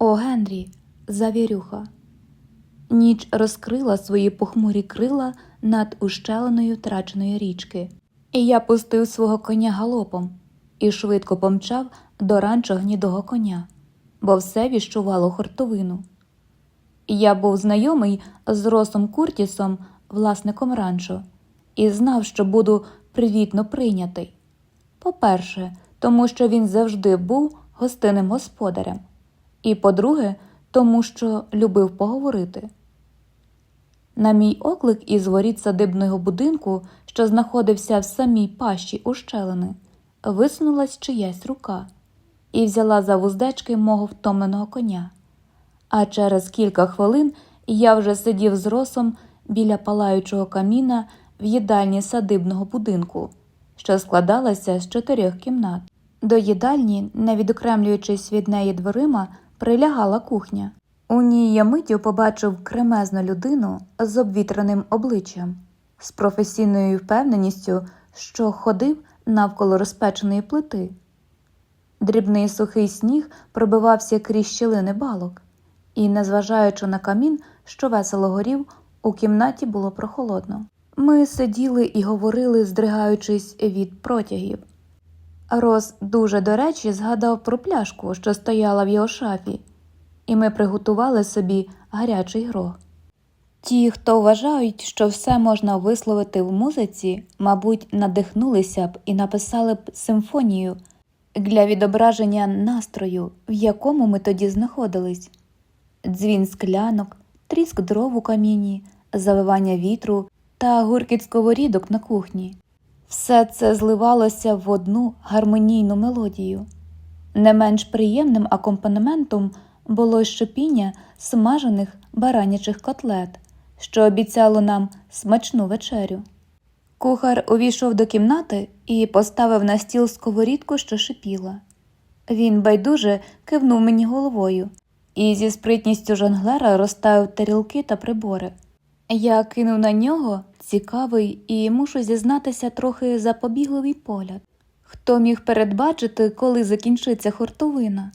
О, Генрі, завірюха. Ніч розкрила свої похмурі крила над ущелиною втраченої річки, і я пустив свого коня галопом і швидко помчав до ранчо гнідого коня, бо все віщувало хортовину. Я був знайомий з Росом Куртісом, власником ранчо, і знав, що буду привітно прийнятий. По-перше, тому що він завжди був гостинним господарем, і по-друге, тому що любив поговорити. На мій оклик із воріт садибного будинку, що знаходився в самій пащі ущелини, висунулась чиясь рука і взяла за вуздечки мого втомленого коня. А через кілька хвилин я вже сидів з росом біля палаючого каміна в їдальні садибного будинку, що складалася з чотирьох кімнат. До їдальні, не відокремлюючись від неї дверима, прилягала кухня. У ній я миттю побачив кремезну людину з обвітреним обличчям, з професійною впевненістю, що ходив навколо розпеченої плити. Дрібний сухий сніг пробивався крізь щілини балок, і, незважаючи на камін, що весело горів, у кімнаті було прохолодно. Ми сиділи і говорили, здригаючись від протягів. Рос дуже до речі згадав про пляшку, що стояла в його шафі, і ми приготували собі гарячий грох. Ті, хто вважають, що все можна висловити в музиці, мабуть, надихнулися б і написали б симфонію для відображення настрою, в якому ми тоді знаходились. Дзвін склянок, тріск дров у каміні, завивання вітру та гуркіт сковорідок на кухні. Все це зливалося в одну гармонійну мелодію. Не менш приємним акомпанементом було й шипіння смажених баранячих котлет, що обіцяло нам смачну вечерю. Кухар увійшов до кімнати і поставив на стіл сковорідку, що шипіла. Він байдуже кивнув мені головою і зі спритністю жонглера розставив тарілки та прибори. Я кинув на нього цікавий і мушу зізнатися трохи запобігливий погляд. Хто міг передбачити, коли закінчиться хуртовина,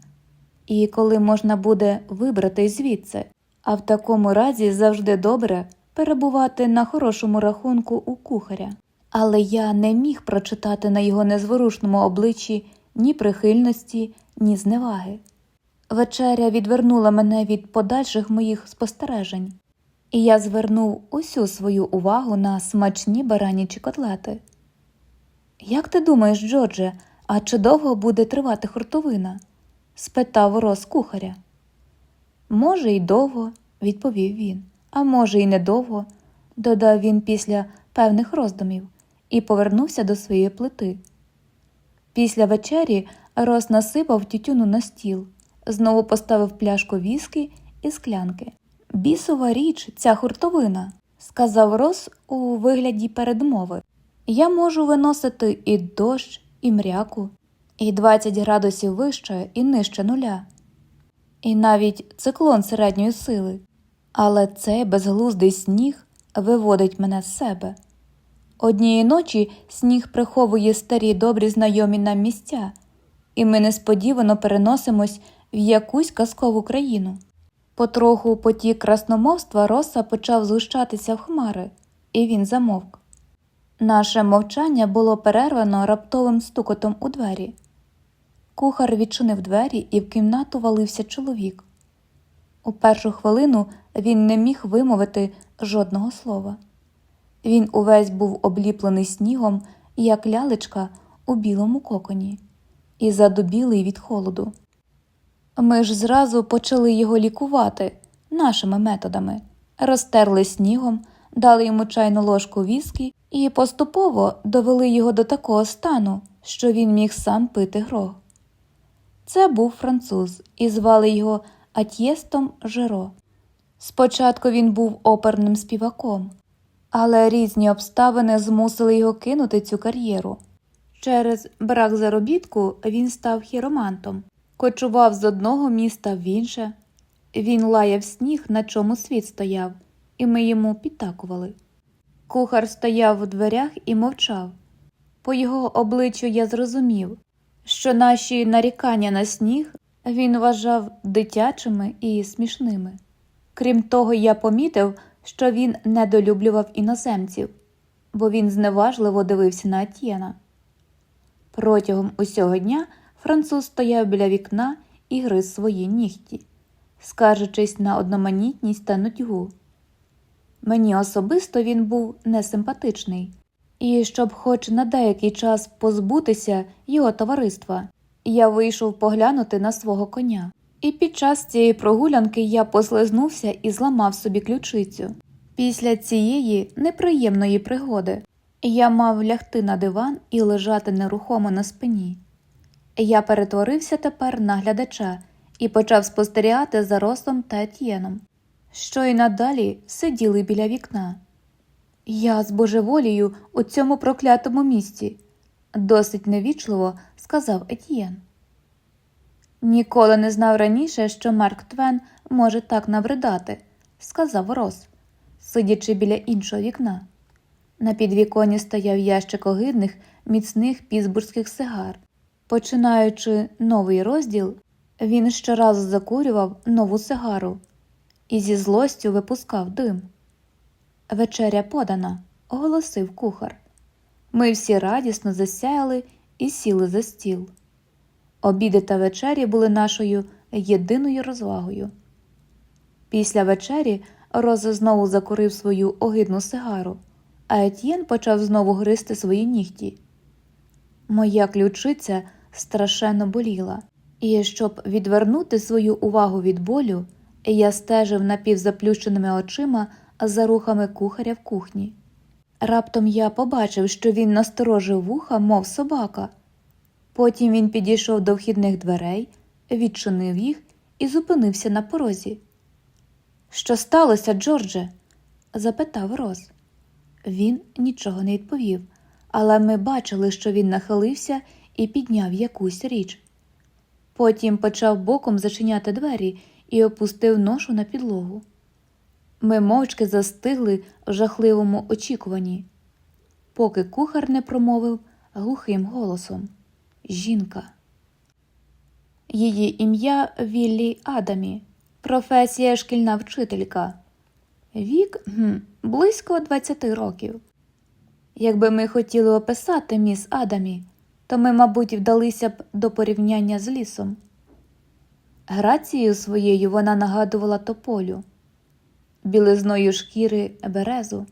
і коли можна буде вибрати звідси, а в такому разі завжди добре перебувати на хорошому рахунку у кухаря. Але я не міг прочитати на його незворушному обличчі ні прихильності, ні зневаги. Вечеря відвернула мене від подальших моїх спостережень, і я звернув усю свою увагу на смачні баранячі котлети. Як ти думаєш, Джордже, а чи довго буде тривати хуртовина? спитав Рос кухаря. Може, й довго, відповів він, а може, й недовго, додав він після певних роздумів і повернувся до своєї плити. Після вечері Рос насипав тютюну на стіл, знову поставив пляшку віскі і склянки. Бісова річ, ця хуртовина, сказав Рос у вигляді передмови. Я можу виносити і дощ, і мряку, і 20 градусів вище і нижче нуля, і навіть циклон середньої сили. Але цей безглуздий сніг виводить мене з себе. Однієї ночі сніг приховує старі добрі знайомі нам місця, і ми несподівано переносимось в якусь казкову країну. Потроху потік красномовства роса почав згущатися в хмари, і він замовк. Наше мовчання було перервано раптовим стукотом у двері. Кухар відчинив двері, і в кімнату валився чоловік. У першу хвилину він не міг вимовити жодного слова. Він увесь був обліплений снігом, як лялечка у білому коконі, і задубілий від холоду. Ми ж зразу почали його лікувати нашими методами, розтерли снігом, дали йому чайну ложку віскі і поступово довели його до такого стану, що він міг сам пити грох. Це був француз, і звали його Атьєстом Жеро. Спочатку він був оперним співаком, але різні обставини змусили його кинути цю кар'єру. Через брак заробітку він став хіромантом, кочував з одного міста в інше. Він лаяв сніг, на чому світ стояв, і ми йому підтакували. Кухар стояв у дверях і мовчав. По його обличчю я зрозумів, що наші нарікання на сніг він вважав дитячими і смішними. Крім того, я помітив, що він недолюблював іноземців, бо він зневажливо дивився на Атьєна. Протягом усього дня француз стояв біля вікна і гриз свої нігті, скаржачись на одноманітність та нудьгу. Мені особисто він був несимпатичний, і щоб хоч на деякий час позбутися його товариства, я вийшов поглянути на свого коня. І під час цієї прогулянки я послизнувся і зламав собі ключицю. Після цієї неприємної пригоди я мав лягти на диван і лежати нерухомо на спині. Я перетворився тепер на глядача і почав спостерігати за Росом та Етьєном, що й надалі сиділи біля вікна. Я з божеволію у цьому проклятому місці, досить невічливо сказав Етьєн. Ніколи не знав раніше, що Марк Твен може так набридати, сказав Рос, сидячи біля іншого вікна. На підвіконі стояв ящик огидних, міцних пізбурзьких сигар. Починаючи новий розділ, він щоразу закурював нову сигару і зі злостю випускав дим. Вечеря подана, оголосив кухар. Ми всі радісно засяяли і сіли за стіл. Обіди та вечері були нашою єдиною розвагою. Після вечері Роза знову закурив свою огидну сигару, а Етьєн почав знову гризти свої нігті. Моя ключиця страшенно боліла, і щоб відвернути свою увагу від болю, я стежив напівзаплющеними очима за рухами кухаря в кухні. Раптом я побачив, що він насторожив вуха, мов собака. Потім він підійшов до вхідних дверей, відчинив їх і зупинився на порозі. Що сталося, Джордже? запитав Роз. Він нічого не відповів, але ми бачили, що він нахилився і підняв якусь річ. Потім почав боком зачиняти двері і опустив ношу на підлогу. Ми мовчки застигли в жахливому очікуванні, поки кухар не промовив глухим голосом Жінка. Її ім'я Віллі Адамі, професія шкільна вчителька. Вік близько 20 років. Якби ми хотіли описати міс Адамі, то ми, мабуть, вдалися б до порівняння з лісом. Грацією своєю вона нагадувала тополю, білизною шкіри березу,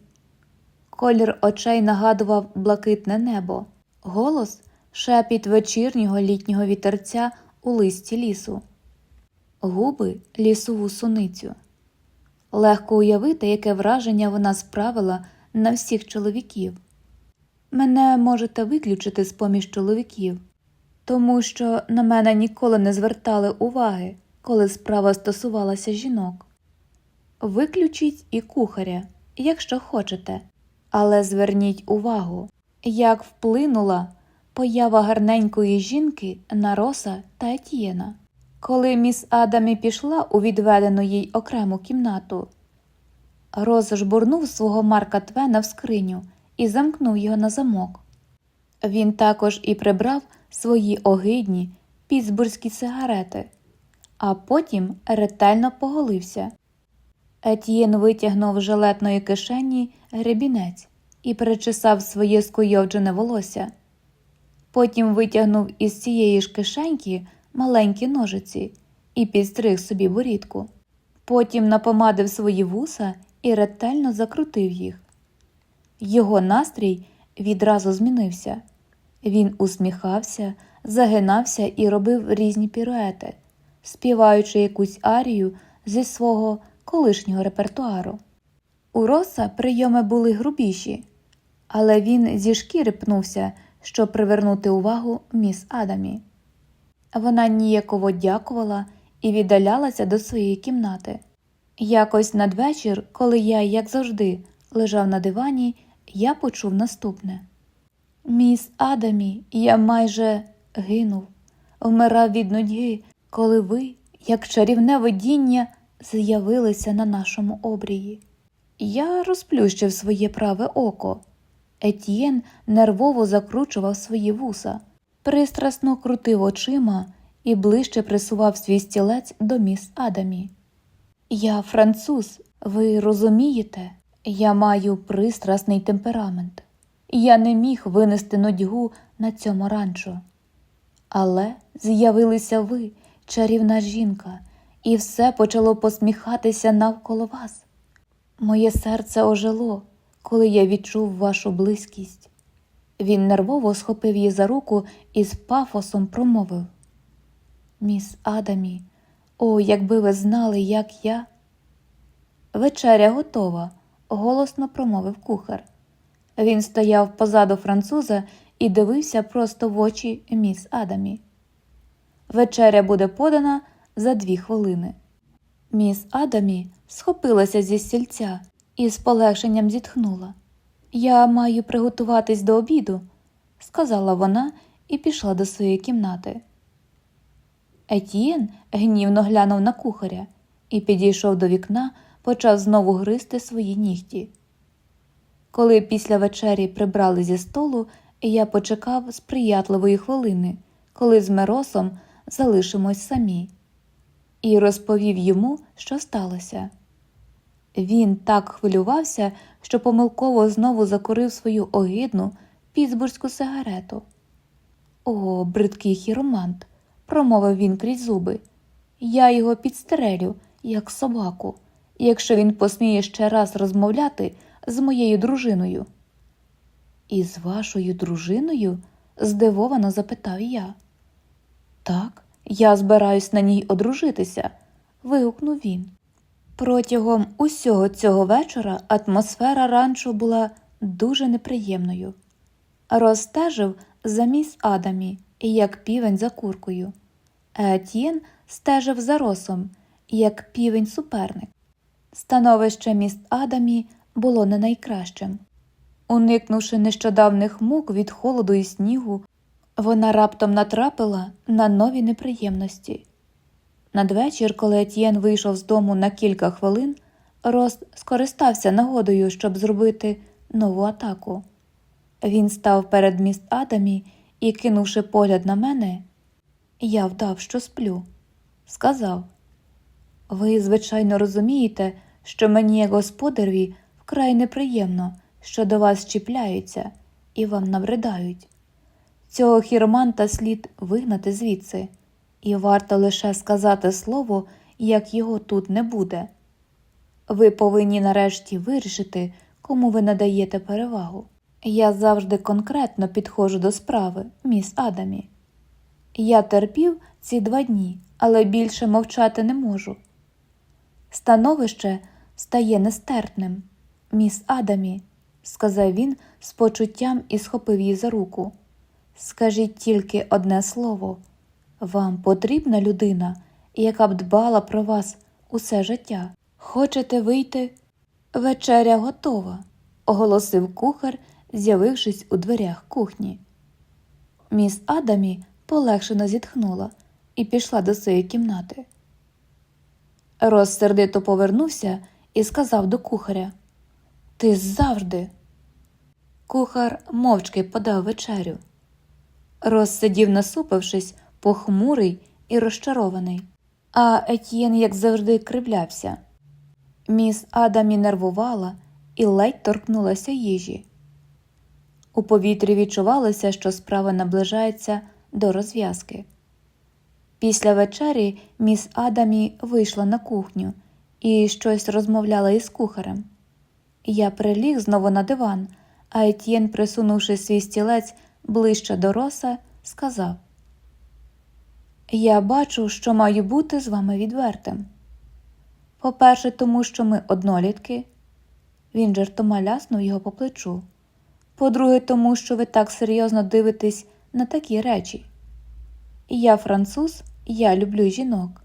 колір очей нагадував блакитне небо, голос шепіт вечірнього літнього вітерця у листі лісу, губи лісову суницю. Легко уявити, яке враження вона справила на всіх чоловіків. Мене можете виключити з поміж чоловіків, тому що на мене ніколи не звертали уваги, коли справа стосувалася жінок. Виключіть і кухаря, якщо хочете, але зверніть увагу, як вплинула поява гарненької жінки на Роса та Етьєна. Коли міс Адамі пішла у відведену їй окрему кімнату, Роз жбурнув свого Марка Твена в скриню і замкнув його на замок. Він також і прибрав свої огидні пітсбурзькі сигарети, а потім ретельно поголився. Етьєн витягнув з жилетної кишені гребінець і перечесав своє скуйовджене волосся. Потім витягнув із цієї ж кишеньки маленькі ножиці і підстриг собі борідку. Потім напомадив свої вуса і ретельно закрутив їх. Його настрій відразу змінився. Він усміхався, загинався і робив різні піруети, співаючи якусь арію зі свого колишнього репертуару. У Роса прийоми були грубіші, але він зі шкіри пнувся, щоб привернути увагу міс Адамі. Вона ніяково дякувала і віддалялася до своєї кімнати. Якось надвечір, коли я, як завжди, лежав на дивані, я почув наступне Міс Адамі, я майже гинув, вмирав від нудьги, коли ви, як чарівне видіння, з'явилися на нашому обрії. Я розплющив своє праве око. Етьєн нервово закручував свої вуса, пристрасно крутив очима і ближче присував свій стілець до міс Адамі. Я француз, ви розумієте? Я маю пристрасний темперамент. Я не міг винести нудьгу на цьому ранчо. Але з'явилися ви, чарівна жінка, і все почало посміхатися навколо вас. Моє серце ожило, коли я відчув вашу близькість. Він нервово схопив її за руку і з пафосом промовив Міс Адамі, о, якби ви знали, як я. Вечеря готова, голосно промовив кухар. Він стояв позаду француза і дивився просто в очі міс Адамі. Вечеря буде подана за дві хвилини. Міс Адамі схопилася зі стільця і з полегшенням зітхнула. Я маю приготуватись до обіду, сказала вона і пішла до своєї кімнати. Етьєн гнівно глянув на кухаря і підійшов до вікна, почав знову гризти свої нігті. Коли після вечері прибрали зі столу, я почекав сприятливої хвилини, коли з Меросом залишимось самі, і розповів йому, що сталося. Він так хвилювався, що помилково знову закурив свою огидну пітсбурзьку сигарету. О, бридкий хіромант, промовив він крізь зуби. Я його підстрелю, як собаку, якщо він посміє ще раз розмовляти з моєю дружиною. Із вашою дружиною? здивовано запитав я. Так, я збираюсь на ній одружитися, вигукнув він. Протягом усього цього вечора атмосфера ранчо була дуже неприємною. Розстежив за міс Адамі, як півень за куркою. Етьєн стежив за росом, як півень суперник. Становище міст Адамі було не найкращим. Уникнувши нещодавних мук від холоду і снігу, вона раптом натрапила на нові неприємності. Надвечір, коли Етьєн вийшов з дому на кілька хвилин, Рост скористався нагодою, щоб зробити нову атаку. Він став перед міст Адамі і, кинувши погляд на мене, я вдав, що сплю. Сказав: Ви, звичайно, розумієте, що мені, як господареві, вкрай неприємно, що до вас чіпляються і вам набридають. Цього хіроманта слід вигнати звідси, і варто лише сказати слово, як його тут не буде. Ви повинні нарешті вирішити, кому ви надаєте перевагу. Я завжди конкретно підходжу до справи, міс Адамі. Я терпів ці два дні, але більше мовчати не можу. Становище стає нестерпним. Міс Адамі, сказав він з почуттям і схопив її за руку. Скажіть тільки одне слово вам потрібна людина, яка б дбала про вас усе життя. Хочете вийти? Вечеря готова, оголосив кухар, з'явившись у дверях кухні. Міс Адамі полегшено зітхнула і пішла до своєї кімнати. Рос сердито повернувся і сказав до кухаря Ти завжди. Кухар мовчки подав вечерю. Рос сидів, насупившись, похмурий і розчарований, а Етьєн, як завжди, кривлявся. Міс Адамі нервувала і ледь торкнулася їжі. У повітрі відчувалося, що справа наближається до розв'язки. Після вечері міс Адамі вийшла на кухню і щось розмовляла із кухарем. Я приліг знову на диван, а Етьєн, присунувши свій стілець ближче до роса, сказав: Я бачу, що маю бути з вами відвертим. По-перше, тому що ми однолітки. Він жартома ляснув його по плечу. По-друге, тому що ви так серйозно дивитесь на такі речі. Я француз, я люблю жінок.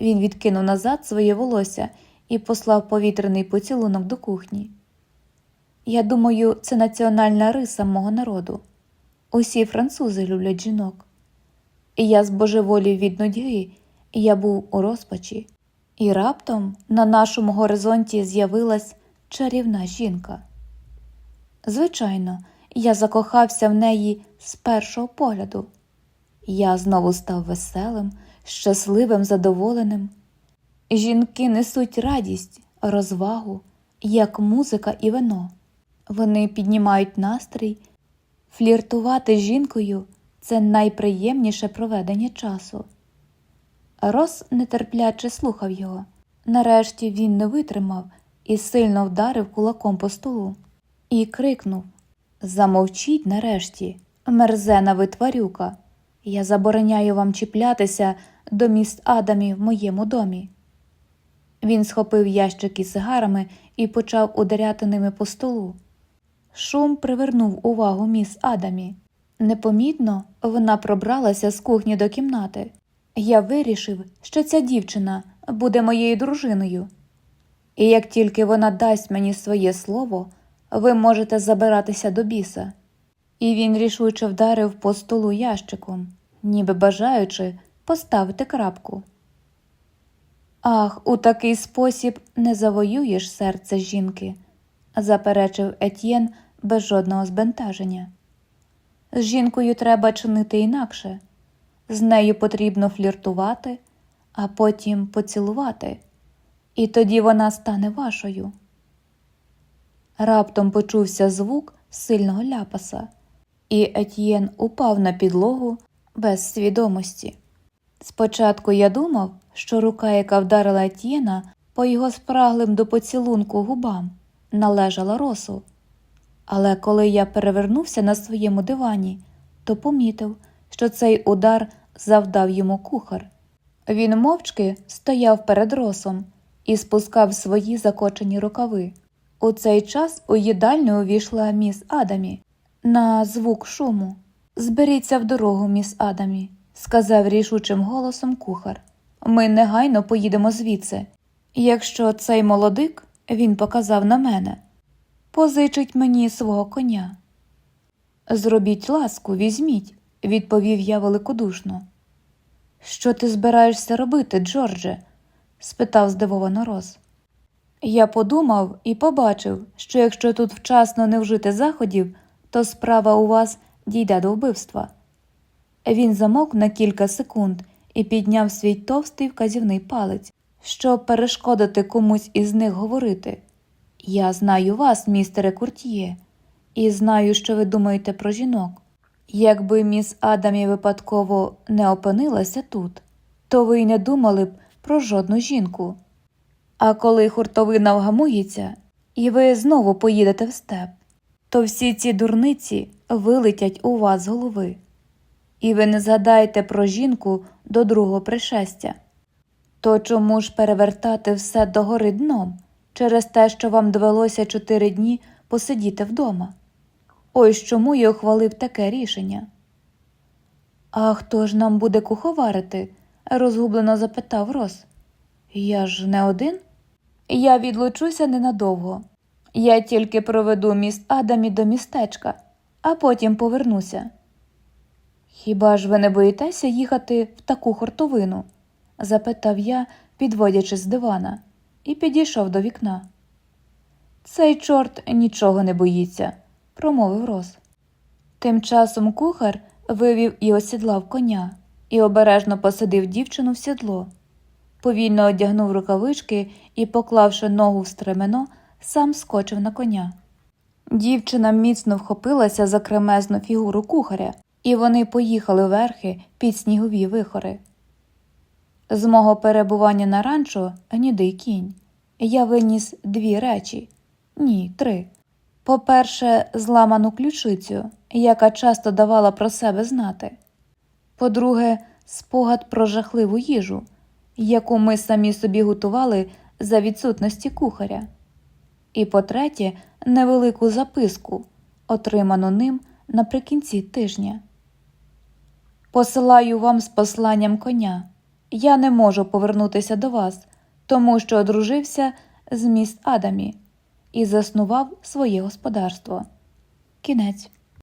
Він відкинув назад своє волосся і послав повітряний поцілунок до кухні. Я думаю, це національна риса мого народу. Усі французи люблять жінок. Я збожеволів від нудьги, я був у розпачі. І раптом на нашому горизонті з'явилась чарівна жінка. Звичайно, я закохався в неї з першого погляду. Я знову став веселим, щасливим, задоволеним. Жінки несуть радість, розвагу, як музика і вино. Вони піднімають настрій. Фліртувати з жінкою це найприємніше проведення часу. Рос нетерпляче слухав його. Нарешті він не витримав і сильно вдарив кулаком по столу і крикнув Замовчіть нарешті, мерзена ви тварюка. Я забороняю вам чіплятися до міст Адамі в моєму домі. Він схопив ящик із сигарами і почав ударяти ними по столу. Шум привернув увагу міс Адамі. Непомітно вона пробралася з кухні до кімнати. Я вирішив, що ця дівчина буде моєю дружиною. І як тільки вона дасть мені своє слово, ви можете забиратися до біса. І він рішуче вдарив по столу ящиком, ніби бажаючи поставити крапку. Ах, у такий спосіб не завоюєш серце жінки, заперечив Етьєн без жодного збентеження. З жінкою треба чинити інакше, з нею потрібно фліртувати, а потім поцілувати, і тоді вона стане вашою. Раптом почувся звук сильного ляпаса, і Етьєн упав на підлогу без свідомості. Спочатку я думав, що рука, яка вдарила Етьєна по його спраглим до поцілунку губам, належала росу. Але коли я перевернувся на своєму дивані, то помітив, що цей удар завдав йому кухар. Він мовчки стояв перед росом і спускав свої закочені рукави. У цей час у їдальню увійшла міс Адамі на звук шуму. Зберіться в дорогу, міс Адамі, сказав рішучим голосом кухар. Ми негайно поїдемо звідси. Якщо цей молодик, він показав на мене, позичить мені свого коня. Зробіть ласку, візьміть, відповів я великодушно. Що ти збираєшся робити, Джордже? спитав здивовано Рос. Я подумав і побачив, що якщо тут вчасно не вжити заходів, то справа у вас дійде до вбивства. Він замовк на кілька секунд і підняв свій товстий вказівний палець, щоб перешкодити комусь із них говорити. Я знаю вас, містере Куртьє, і знаю, що ви думаєте про жінок. Якби міс Адамі випадково не опинилася тут, то ви й не думали б про жодну жінку. А коли хуртовина вгамується, і ви знову поїдете в степ, то всі ці дурниці вилетять у вас з голови, і ви не згадаєте про жінку до другого пришестя. То чому ж перевертати все догори дном через те, що вам довелося чотири дні посидіти вдома? Ось чому я ухвалив таке рішення. А хто ж нам буде куховарити? розгублено запитав Рос. Я ж не один. Я відлучуся ненадовго. Я тільки проведу міст Адамі до містечка, а потім повернуся. Хіба ж ви не боїтеся їхати в таку хортовину? запитав я, підводячись з дивана, і підійшов до вікна. Цей чорт нічого не боїться, промовив Рос. Тим часом кухар вивів і осідлав коня і обережно посадив дівчину в сідло. Повільно одягнув рукавички і, поклавши ногу в стремено, сам скочив на коня. Дівчина міцно вхопилася за кремезну фігуру кухаря, і вони поїхали верхи під снігові вихори. З мого перебування на ранчо гнідий кінь. Я виніс дві речі ні, три. По-перше, зламану ключицю, яка часто давала про себе знати. По-друге, спогад про жахливу їжу, яку ми самі собі готували за відсутності кухаря. І по-третє, невелику записку, отриману ним наприкінці тижня. Посилаю вам з посланням коня. Я не можу повернутися до вас, тому що одружився з міст Адамі і заснував своє господарство. Кінець.